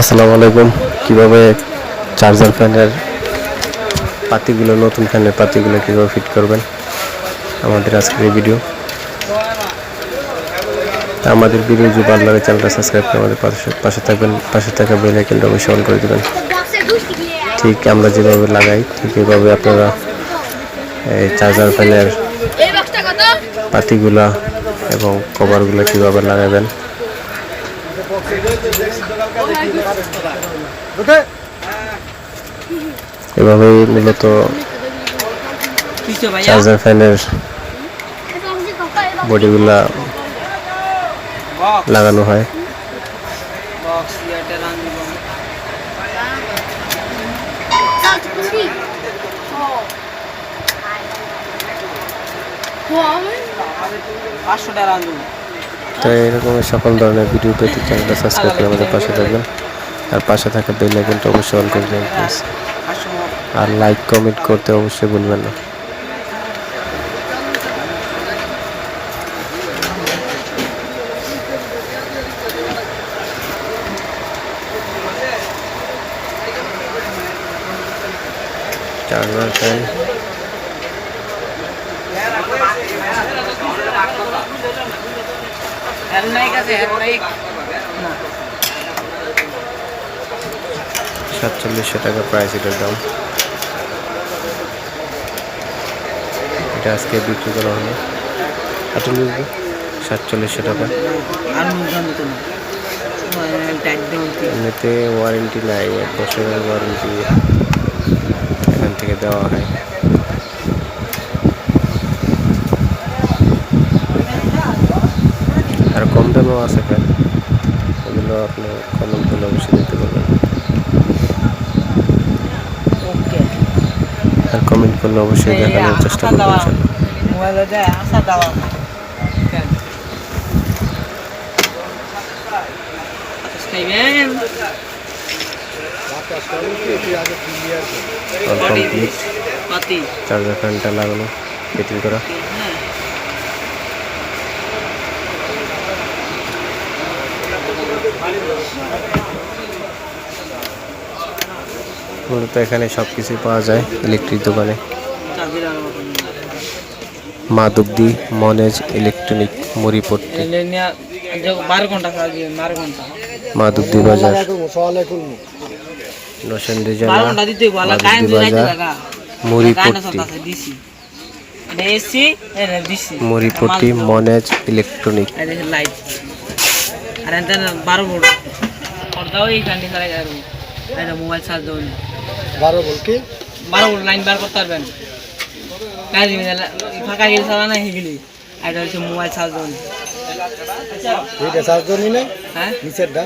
আসসালামু আলাইকুম। কীভাবে চার্জার ফ্যানের পাতিগুলো নতুন ফ্যানের পাতিগুলো কীভাবে ফিট করবেন? আমাদের আজকের এই ভিডিও। আমাদের ভিডিও যদি ভালো লাগে চ্যানেলটা সাবস্ক্রাইব করে আমাদের পাশে পাশে থাকবেন পাশে থাকা বেল আইকনটা অবশ্যই অন করে দেবেন। ঠিক আমরা যেভাবে লাগাই ঠিক এভাবে আপনারা এই চার্জার ফ্যানের পাতিগুলা এবং কভারগুলো কীভাবে লাগাবেন। এভাবেই মূলত চার্জার ফ্যানের বডিগুলা লাগানো হয়। পাঁচশো টাকা তো এরকম সকল ধরনের ভিডিও পেতে চ্যানেলটা সাবস্ক্রাইব করে আমাদের পাশে থাকবেন। আর পাশে থাকা বেল আইকনটা অবশ্যই অন করে দেবেন প্লিজ আর লাইক কমেন্ট করতে অবশ্যই ভুলবেন না। হেড নাইক আছে হেড নাইক না সাতচল্লিশশো টাকা প্রাইস এটার দাম। এটা আজকে বিক্রি করা হলো। সাতচল্লিশশো টাকা। এমনিতে ওয়ারেন্টি নাই এক বছরের ওয়ারেন্টি এখান থেকে দেওয়া হয়। কম আছে ফ্যান ওগুলো আপনি কলম তুলে অবশ্যই দিতে পারবেন। আর কমেন্ট করলে অবশ্যই দেখানোর চেষ্টা করবেন চার্জার ফ্যানটা লাগানো ফিটিং করা। মূলত এখানে সব কিছুই পাওয়া যায় ইলেকট্রিক দোকানে। চার্জের মা দুগ্ধি মনেজ ইলেকট্রনিক মুড়িপট্টি। এলে নিয়ে বারো ঘণ্টা কাজ দিয়ে বারো ঘণ্টা। মা দুগ্ধি বাজার নসেন্দি জেলা মুড়িপট্টি। মুড়িপট্টি মনেজ ইলেকট্রনিক। লাইট আর এতে বারো ভোল্ট। পর্দাও এই কান্ডি চালাই যাব। এটা মোবাইল চার্জ দেবেন বারো বল কি? বারো ভোল্ট লাইন বার করতে পারবেন। কাজ ফাঁকা গেলে চালা না হেগেলি এটা হচ্ছে মোবাইল চার্জ দেবো এইটা চার্জ দেবেন না? হ্যাঁ? নিচেরটা?